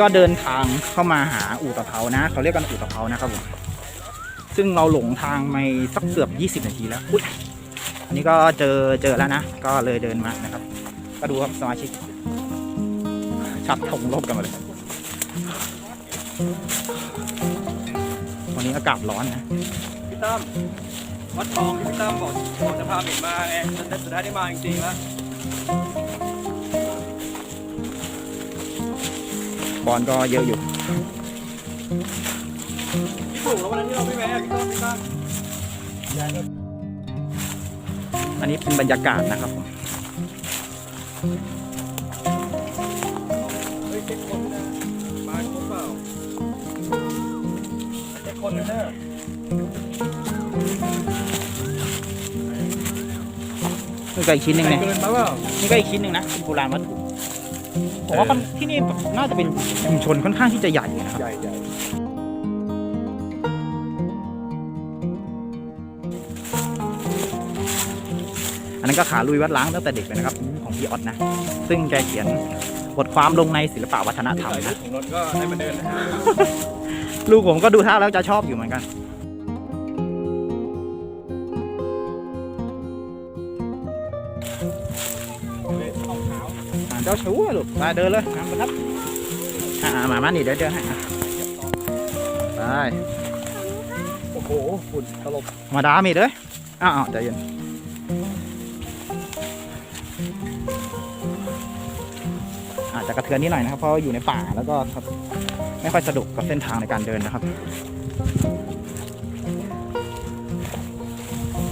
ก็เดินทางเข้ามาหาอู่ตะเภานะ เขาเรียกกันอู่ตะเภานะครับผมซึ่งเราหลงทางไปสักเกือบ 20 นาทีแล้วอุ๊ยอันนี้ก็เจอเจอแล้วนะ ก็เลยเดินมานะครับ ก็ดูครับสมาชิก ชักธงลบกันมาเลยวันนี้อากาศร้อนนะพี่ตั้มวัดทองที่พี่ตั้มบอกบอกจะพาเห็นมาไงแต่สุดท้ายได้มาจริงๆแล้ว บอลก็เยอะอยู่พี่ถูกแล้ววันนั้นที่เราไม่แวะพี่ตั้มพี่ตั้มอันนี้เป็นบรรยากาศนะครับผมเฮ้ยเช็คคนนะมาครบเปล่าเช็คคนนะเนี่ยนี่ก็อีกชิ้นหนึ่งเนี่ยเกินมาเปล่านี่ก็อีกชิ้นหนึ่งนะเป็นโบราณวัตถุ ผมว่าค่อนที่นี่แบบน่าจะเป็นชุมชนค่อนข้างที่จะใหญ่นะครับใหญ่ใหญ่อันนั้นก็ขาลุยวัดล้างตั้งแต่เด็กเลยนะครับของพี่ออสนะ ซึ่งแกเขียนบทความลงในศิลปวัฒนธรรมใส่ลูนะกของรถก็ได้มาเดินนะฮะลูกผมก็ดูท่าแล้วจะชอบอยู่เหมือนกันอ่า เจ้าชู้ลูกมาเดินเลยมาครับอ่ามามานี่เดี๋ยวเดินให้อะไปโอ้โหฝุ่นตลบมาดามีเลยอ้าวใจเย็นอาจจะกระเทือนนิดหน่อยนะครับ เพราะอยู่ในป่าแล้วก็ครับ ไม่ค่อยสะดวกกับเส้นทางในการเดินนะครับ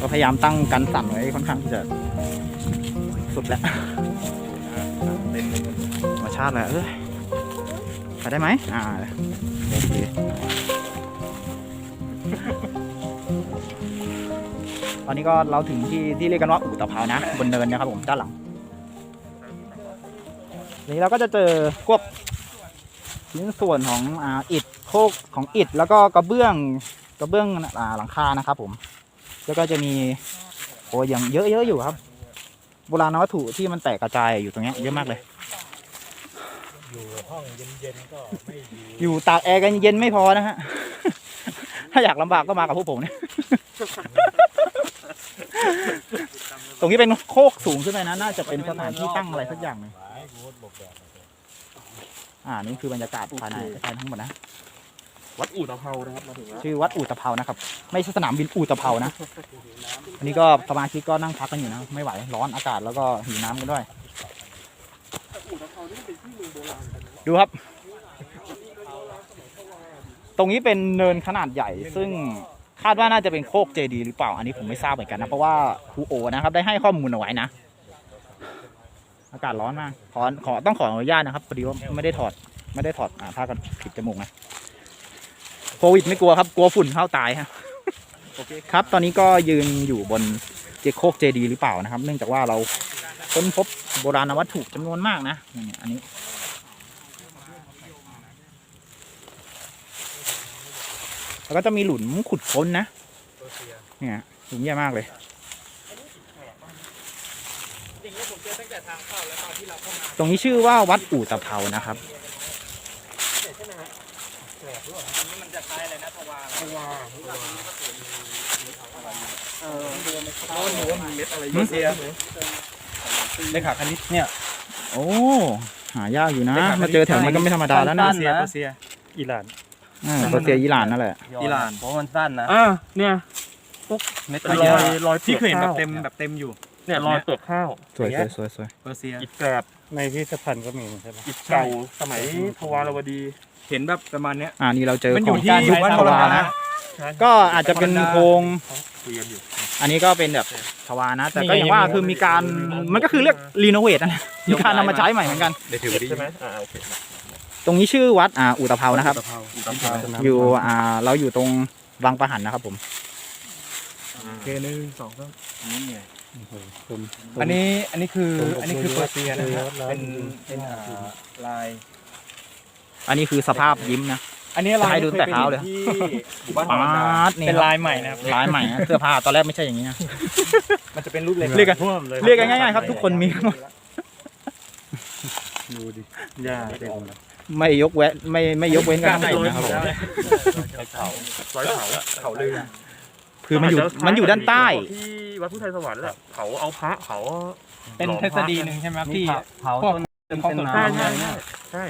ก็พยายามตั้งกันสั่นไว้ค่อนข้างที่จะสุดแล้ว ชาติเลยเอ้ยไปได้ไหมอ่าโอเคตอนนี้ก็เราถึงที่ที่เรียกกันว่าอู่ตะเภานะ บนเนินนะครับผมด้านหลังทีนี้เราก็จะเจอพวกชิ้นส่วนของอ่าอิฐโคกของอิฐแล้วก็กระเบื้องกระเบื้องอ่าหลังคานะครับผม แล้วก็จะมีโอ้ยังเยอะๆอยู่ครับโบราณวัตถุที่มันแตกกระจายอยู่ตรงนี้เยอะมากเลย อยู่ห้องเย็นๆก็ไม่ดีอยู่ตากแอร์กันเย็นไม่พอนะฮะ ถ้าอยากลำบากก็มากับพวกผมเนี่ย ตรงนี้เป็นโคกสูงขึ้นไปนะ น่าจะเป็นสถานที่ตั้งอะไรสักอย่างหนึ่งอ่า นี่คือบรรยากาศภายในภายในทั้งหมดนะ วัดอู่ตะเภานะครับมาถึงแล้วชื่อวัดอู่ตะเภานะครับ ไม่ใช่สนามบินอู่ตะเภานะ อันนี้ก็สมาชิกก็นั่งพักกันอยู่นะ ไม่ไหว ร้อนอากาศแล้วก็หิวน้ำกันด้วย ดูครับ ตรงนี้เป็นเนินขนาดใหญ่ ซึ่งคาดว่าน่าจะเป็นโคกเจดีหรือเปล่า อันนี้ผมไม่ทราบเหมือนกันนะ เพราะว่าครูโอนะครับ ได้ให้ข้อมูลเอาไว้นะ อากาศร้อนมาก ขอขอต้องขออนุญาตนะครับพอดีว่าไม่ได้ถอด ไม่ได้ถอดอ่าผ้ากันผิดจมูกนะโควิดไม่กลัวครับ กลัวฝุ่นเข้าตายฮะโอเคครับ ตอนนี้ก็ยืนอยู่บนเจโคกเจดีหรือเปล่านะครับ เนื่องจากว่าเราค้นพบโบราณวัตถุจำนวนมากนะอันนี้ แล้วก็จะมีหลุมขุดค้นนะ เนี่ยหลุมใหญ่มากเลยจริงๆผมเจอตั้งแต่ทางเข้าแล้วตอนที่เราเข้ามาตรงนี้ชื่อว่าวัดอู่ตะเภานะครับใช่ไหมฮะแปลกด้วยอันนี้มันจะคล้ายอะไรนะทวารทวารเออเพราะว่าหนูว่ามีเม็ดอะไรเยอะแยะเลขาคณิตเนี่ย โอ้ หายากอยู่นะ มาเจอแถวนี้ก็ไม่ธรรมดาแล้วนะเซียเปอร์เซียอิหร่าน อ่าเปอร์เซียอิหร่านนั่นแหละ อิหร่าน เพราะมันสั้นนะอ่าเนี่ยเม็ดรอยรอยที่เคยเห็นแบบเปลืเต็อกมข้าวแบบเต็มอยู่ เนี่ยรอยเปลือกข้าวสวยสวยสวยสวยเปอร์เซียอิฐแกรบในพิพิธภัณฑ์ก็มีใช่ไหมอิฐใช่เก่าสมัยทวารวดี เห็นแบบประมาณเนี้ยอ่านี่เราเจอมันอขยู่องที่ยุคทวานะ ก็อาจจะเป็นโครงคุยกันอยู่ อันนี้ก็เป็นแบบทวานะ แต่ก็อย่างว่าคือมีการมันก็คือเรียกรีโนเวทนะมีการนำมาใช้ใหม่เหมือนกันเดี๋ยวถือไปดิใช่ไหมอ่าโอเค ตรงนี้ชื่อวัดอ่าอู่ตะเภานะครับตะเภาตามหาอยู่อ่า เราอยู่ตรงวังประหันนะครับผมโอเคหนึ่งสองสามนี่ไงอันนี้อันนี้คือผมอันนี้คือผมเปอร์เซียนะฮะผมเป็นเป็นอ่าลาย อันนี้คือสภาพยิ้มนะ อันนี้จะลายให้ดูตั้งแต่เท้าเลยที่หมู่บ้านปาธรรมดาดนี่เป็นครับลายใหม่นะครับลายใหม่นะเสื้อผ้าตอนแรกไม่ใช่อย่างนี้นะมันจะเป็นรูปเล็กเรียกกันท่วมเลยเรียกกันง่ายๆครับ ทุกคนมีหมดดูดิหญ้าเต็มเลย ไม่ยกเว้นไม่ไม่ยกเว้นกันทั้งหมดนะครับผมร้อยเผาเขาลือคือมันอยู่มันอยู่ด้านใต้ ที่วัดพุทธไทยสวรรค์แหละเขาเอาพระเขาเป็นทฤษฎีหนึ่งใช่ไหมครับที่เผาพวกจนเป็นข้อสนใช่ใจใช่ใช่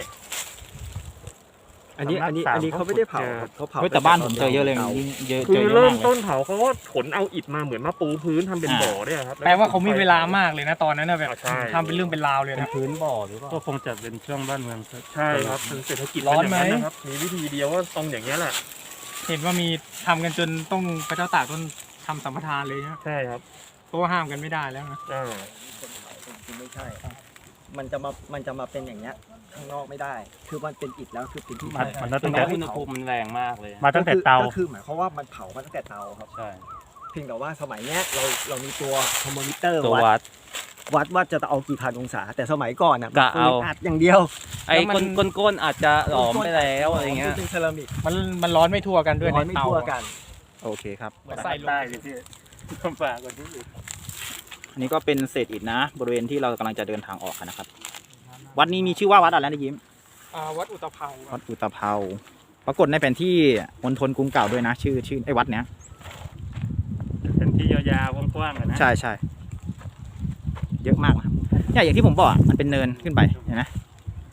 อันนี้อันนี้อันนี้เขาไม่ได้เผาครับเขาเผาเฮ้ยแต่บ้านผมเจอเยอะเลยยิ่งเยอะคืเจออเยอะเริ่มามกเลต้ยนเผาเขาก็ขนเอาอิฐมาเหมือนมาปูพื้นทำเป็นอ่าบ่อเนี่ยครับ แปลว่าเขามีเวลามากเลยนะตอนนั้นนะแบบอ่าใช่ ทำเป็นเรื่องเป็นราวเลยเป็นนะ พื้นบ่อหรือเปล่า ก็คงจะเป็นช่วงบ้านเมืองใช่ครับคือเศรษฐกิจร้อนไหม เป็ย่างนะครับมีวิธีเดียวว่าตรงอย่างเงี้ยแหละเห็นว่ามีทำกันจนต้องพระเจ้าตากต้นทำสัมปทานเลยนะใช่ครับเพราะว่าห้ามกันไม่ได้แล้วนะอ่าไม่ใช่มันจะมา มันจะมาเป็นอย่างเงี้ย ข้างนอกไม่ได้ คือมันเป็นอิฐแล้วคือเป็นที่มันมันตั้งแต่แต่อุณหภูมิมันแรงมากเลยมาตั้งแต่เตาก็คือหมายความว่ามันเผามาตั้งแต่เตาครับใช่เพียงแต่ว่าสมัยเนี้ยเราเรามีตัวเทอร์โมมิเตอร์ตัววัดวัดวัดว่าจะเอากี่พันองศา แต่สมัยก่อนอะกะเอามันอัดอย่างเดียว ไอ้ก้นก้นก้นอาจจะหลอมไปแล้วอะไรเงี้ยเป็นเซรามิกมันมันร้อนไม่ทั่วกันด้วยร้อนในไม่เตาทั่วกัน โอเคครับเหมือนใส่ลงได้เลยพี่ลำบากกว่าที่อื่นอันนี้ก็เป็นเศษอิฐนะ บริเวณที่เรากำลังจะเดินทางออกกันนะครับ วัดนี้มีชื่อว่าวัดอะไรนะยิ้มอ่าวัดอุตภเปาควัรับดอุตภเปาปรากฏในแผนที่มณฑลกรุงเก่าด้วยนะ ชื่อชื่อไอ้วัดเนี้ยเป็นที่ยาวๆกว้างๆอะนะใช่ใช่เยอะมากนะครับเนี่ยอย่างที่ผมบอกอะมันเป็นเนินขึ้นไปเห็นไหม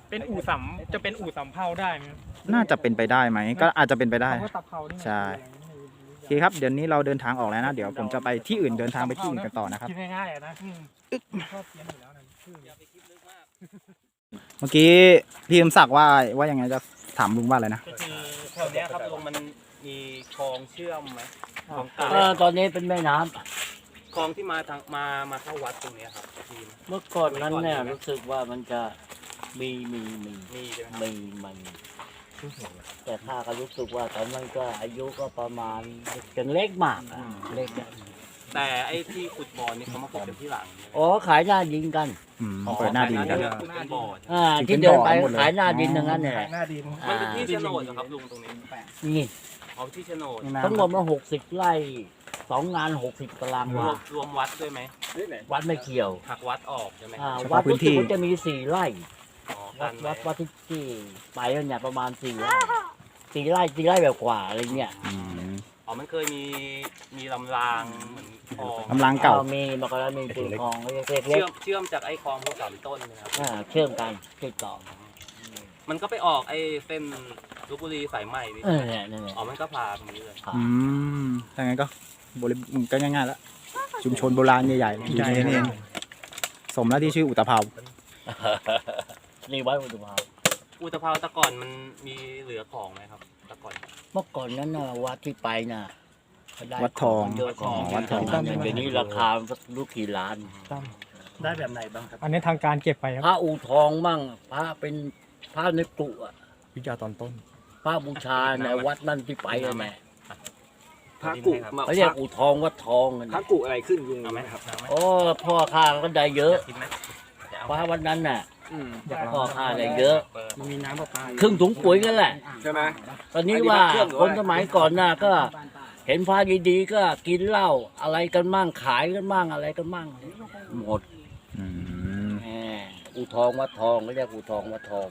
เป็นอู่สำจะเป็นอู่สำเภาได้ไหมน่าจะเป็นไปได้ไหมก็อาจจะเป็นไปได้คำว่าตะเภานี่มันใช่คืออะไรโอเคครับเดี๋ยวนี้เราเดินทางออกแล้วนะเดี๋ยวผมจะไปที่อื่นเดินทางไปที่อื่นกันต่อนะครับ คิดง่ายๆอะนะอืมชอบเขียนอยู่แล้วนะชื่อ เมื่อกี้พี่สมศักดิ์ว่าว่ายังไงจะถามลุงว่าอะไรนะ ก็คือแถวเนี้ยครับลงมันมีคลองเชื่อมไหมคลองเออตอนนี้เป็นแม่น้ำคลองที่มาทางมามาเข้าวัดตรงเนี้ยครับทีมเมื่อก่อนนั้นเนี่ยรู้สึกว่ามันจะมีมีมีมีใช่ไหมครับมีมันแต่ข้าก็รู้สึกว่าตอนนั้นก็อายุก็ประมาณยังเล็กมากอะเล็กอะ แต่ไอ้ที่ขุดบ่อนี่เขามาขุดกันที่หลังใช่ไหมอ๋อขายหน้าดินกันอืมเปิดหน้าดีกัน ขุดเป็นบ่ออ่าที่ที่เป็นเดินบ่อไปหมดเลยขายหน้าดินทั้งนั้นเนี่ยหน้าดินมันเป็นที่โฉนดเหรอครับลุงตรงนี้นี่เอาที่โฉนดทั้งหมดมาหกสิบไร่สองงานหกสิบตารางรววามรวมวัดด้วยไหมวัดไม่เกี่ยวหักวัดออกใช่ไหมอ่าเฉวัพาะดพื้รู้นที่สึกว่าจะมีสี่ไร่ อ๋อวักัดนไว้วัดวัดที่ที่ไปเนี่ยประมาณสี่ไร่สี่ไร่สี่ไร่แบบกว่าอะไรเงี้ยอืมอ๋อ มันเคยมีมีลำรางเหมือนคลองกำลังเก่าอ่มีมาก่อนแล้วมีตีคลองเล็กๆเชื่อมเชื่อมจากไอ้คลองพวกสามต้นนะครับ อ่าเชื่อมกันติดต่อมันก็ไปออกไอ้เส้นลพบุรีสายใหม่ดิเออเนี่ยเนี่ยเนี่ยอ๋อมันก็พาตรงนี้เลยอืมถ้างั้นก็บริก็ง่ายๆแล้ว ชุมชนโบราณใหญ่ๆอยู่ในนี้เองสมแล้วที่ชื่ออุตภเปานี่วัดอุตุภาวอุตภาวแตะก่อนมันมีเหลือของไหมครับแตะก่อน เมื่อก่อนนั้นน่ะวัดที่ไปน่ะเขาได้วัดทองเยอะของวัดทองเนี่ยเดี๋ยวนี้ราคาลูกกี่ล้านได้แบบไหนบ้างครับอันนี้ทางการเก็บไปครับพระอูทองมั่ง พระเป็นพระในกรุอะวิจาตอนต้น พระบูชาในวัดนั่นที่ไปอะแม่พระกุมาเขาเรียกอูทองวัดทองกันพระกุอะไรขึ้นลุงเอารู้ไหไหมมคครัรับบเอาไหมโอ้พ่อข้าก็ได้เยอะกินไหมจะเอาพระวันนั้นน่ะ อืม พ่อข้าได้เยอะ มันมีน้ำประปาครึ่งถุงปุ๋ยกันแหละ ใช่ไหม ตอนนี้ว่าอันนี้พระเครื่องหรือคว่านสมัยก่อนน่ะก็ เห็นพระดีๆก็กินเหล้าอะไรกันมั่งขายกันมั่งอะไรกันมั่งหมดอืมแหมอูทองวัดทองก็เรียกอูทองวัดทอง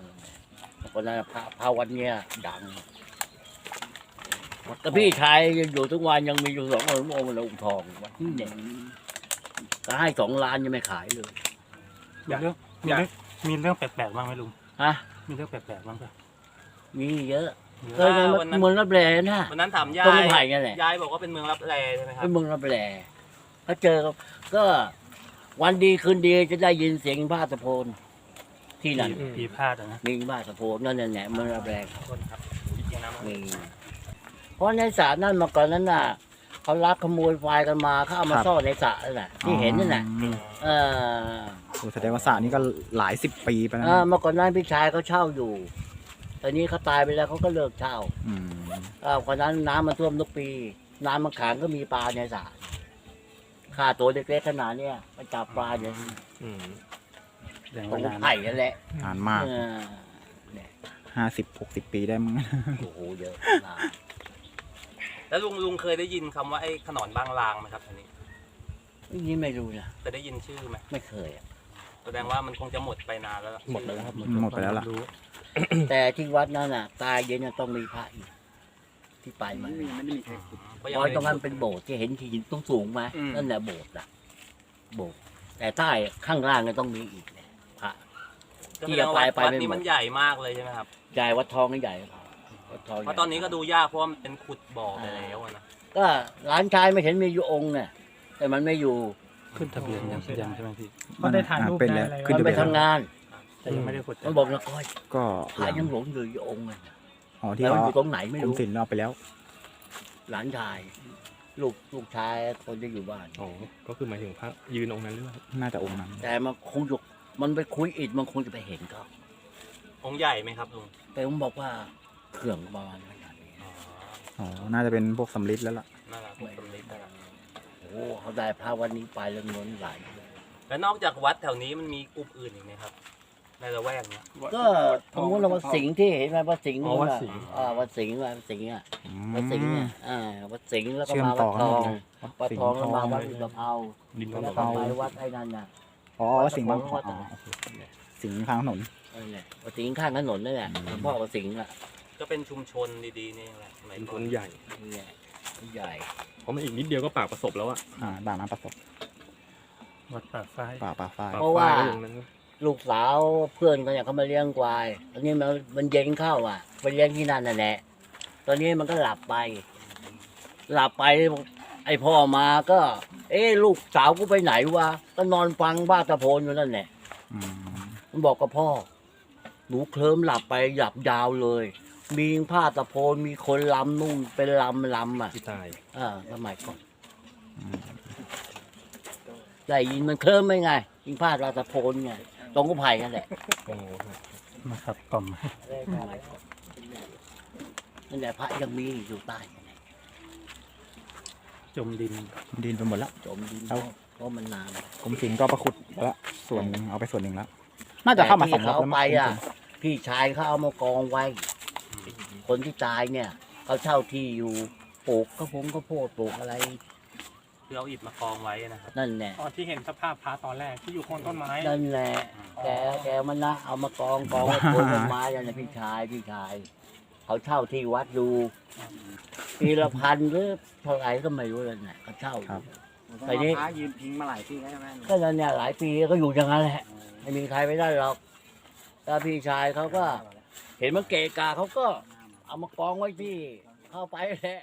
คนนั้นพระพระวัดเนี้ยดังแต่พี่ชายยังอยู่ทุกวันยังมีอยู่สององค์องค์ละอูทองวัดเนี่ยก็ให้สองล้านยังไม่ขายเลย มีเรื่องมีเรื่องมีเรื่องแปลกๆบ้างไหมลุง ฮะ มีเรื่องแปลกๆบ้างปะมีเยอะเคยกันเมืองรับแลนะวันนั้นถามยาตรงยไผ่กันแหละยายบอกว่าเป็นเมืองรับแลใช่ไหมครัเป็บนเมืองรับแลเขาเจอกันก็วันดีคืนดีจะได้ยินเสียงพาสะโพนที่นั่นผีพลาดอะนะมีพาสะโพนนั่นแหละเมืองรับแล ขอโทษนะครับจริงๆนะมันมีเพราะในสระนั่นมาก่อนนั้นน่ะเขาลักขโมยไฟกันมาเขาเอามาซ่อนในสระนั่นแหละที่เห็นนั่นแหละอืมเออโอ้ แสดงว่าสระนี้ก็หลายสิบปีไปแล้วเออนะเมื่อก่อนนั้นพี่ชายเขาเช่าอยู่ ตอนนี้เขาตายไปแล้วเขาก็เลิกเช่าอืมอ่าคนนั้นน้ำมันท่วมทุกปี น้ำมันขังก็มีปลาในสระค่าตัวเล็กๆขนาดเนี้ยไปจับปลาเนี่ยแสดงตรว่างนานไผ่นั่นแหละนานมากเออเนี่ยห้าสิบหกสิบปีได้มั้ง โอ้โหเยอะนานแล้วลุงลุงเคยได้ยินคำว่าไอ้ขนอนบางลางไหมครับอันนี้ นี่ไม่รู้นะเคยได้ยินชื่อไหมไม่เคยอะ แสดงว่ามันคงจะหมดไปนานแล้วล่ะหมดไปแล้วครับหมดไปแล้วล่ะ รู้แต่ที่วัดนั่นน่ะ ตายเย็นน่ะต้องมีพระอีก ที่ไปมาเนี่ยเพราะเพยังราะไม่ตรงนั้นเป็นโบสถ์ที่เห็นหินต้องสูงๆไหมอืม นั่นแหละโบสถ์อะโบสถ์แต่ใต้ข้างล่างเนี่ยต้องมีอีกเนี่ยพระ ก็แสดงว่าไปวัดไม่หมดนี้มันใหญ่มากเลยใช่ไหมครับ ใหญ่วัดทองก็ใหญ่วัดทองใหญ่เพราะตอนนี้ก็ดูยากเพราะว่ามันเป็นขุดบ่อไปแล้วอะนะก็ร้านชายไม่เห็นมีอยู่องค์เนี่ยแต่มันไม่อยู่ ขึ้นทะเบียนยังยังใช่ไหมพี่ก็ได้ถ่ายรูปเป็นได้แล้วอะไร ขึ้นมันทะไปเบียนทำงานแต่ยังไม่ได้ขุดมันบอกนะก้อยก็พระยังหลงอยู่อยู่องค์เลยอ๋อที่แล้วมันเขาอยู่ตรงไหนไม่กรมรู้ ศิลป์เอาไปแล้ว หลานชาย ลูกลูกชายคนจะอยู่บ้าน อ๋อก็คือหมายถึงพระยืนองค์นั้นหรือเปล่าน่าจะองค์นั้นแต่มันคงอยู่มันไปคุยอิดมันคงจะไปเห็นเขาองค์ใหญ่ไหมครับลุงแต่ผมบอกว่าเครื่องประมาณขนาดนี้อ๋ออ๋อน่าจะเป็นพวกสำลิดแล้วล่ะน่ารักตรงนี้นะครับโอ้โหเขาได้พระวันนี้ไปแล้วเงินหลายแล้วนอกจากวัดแถวนี้มันมีกลุ่มอื่นอีกไหมครับ ในละแวกเนี้ยก็สมมติเราวัดสิงห์ที่เห็นไหมวัดสิงห์อ๋อวัดสิงห์ อ่าวัดสิงห์วัดสิงห์อะวัดสิงห์เนี่ยอ่าวัดสิงห์แล้วก็เชื่อมมาวัต่ดอทองกันหมดเลยวัดทองแล้วมาวัดอุตภเปาดินแล้วมะก็พร้าวไปวัดไอ้นั่นน่ะอ๋อวัดสิงห์บางวัดอ๋ออะไรสิงห์ข้างถนน นั่นแหละวัดสิงห์ข้างถนนนั่นแหละอืมหลวงพ่อวัดสิงห์อะก็เป็นชุมชนดีๆนี่แหละสมัยเป็นก่คอนนใหญ่นี่แหละใหญ่ เพราะมันอีกนิดเดียวก็ปากประสบแล้วอะอ่าด่านน้ำประสบวัดปากฝ้ายป่าป่าฝ้าย เพราะว่า ปกฝ้ยก็อย่างนั้นลูกสาวเพื่อนเขาเนี่ยเขามาเลี้ยงควายตอนนี้มันมันเย็นเข้าอะไปเลี้ยงที่นั่นน่ะแหละตอนนี้มันก็หลับไป หลับไป ไอพ่อมาก็ เอ๊ะลูกสาวกูไปไหนวะก็นอนฟังบ้าตะโพนอยู่นั่นแหละอืมมันบอกกับพ่อหนูเคลิ้มหลับไปหลับยาวเลย มีผ้าตะโพนมีคนลำนุ่งเป็นลำลำอะที่ตายอ่าสมัยก่อนได้ยินมันเคลิ้มไหมไงยิงผ้าตะโพนไงตรงกุไผ่นั่นแหละโอ้โหนะครับกล่อมนั่นแหละพระยังมีอยู่ใต้จมดินดินไปหมดแล้ว จมดินเอาเพราะมันนานกรมศิลป์ก็ประขุดไปแล้วส่วนหนึ่งเอาไปส่วนหนึ่งแล้ว น่าจะเข้ามาสองรแต่อบที่แล้วเขาไปมั้งอะ พี่ชายเขาเอามากองไว้ คนที่ตายเนี่ยเขาเช่าที่อยู่ปลูกกระพงกระโพดปลูกอะไร คือเอาอิฐมากองไว้นะครับนั่นแหละ ตอนที่เห็นสภาพพระตอนแรกที่อยู่โคนต้นไม้ นั่นแหละแกแกมันนะเอามากองกองไว้โคนต้นไม้นั่นแหละพี่ชายพี่ชาย เขาเช่าที่วัดอยู่ปีละพันหรือเท่าไหร่ก็ไม่รู้เลยเนี่ยเขาเช่าอยู่ไปนี้พระยืนพิงมาหลายปีแล้วใช่ไหมก็นั่นเนี่ยหลายปีก็อยู่อย่างนั้นแหละ ไม่มีใครไม่ได้หรอกแล้วพี่ชายเขาก็ เห็นมันเกะกาเขาก็ เอามากองไว้ที่เข้าไปแหละ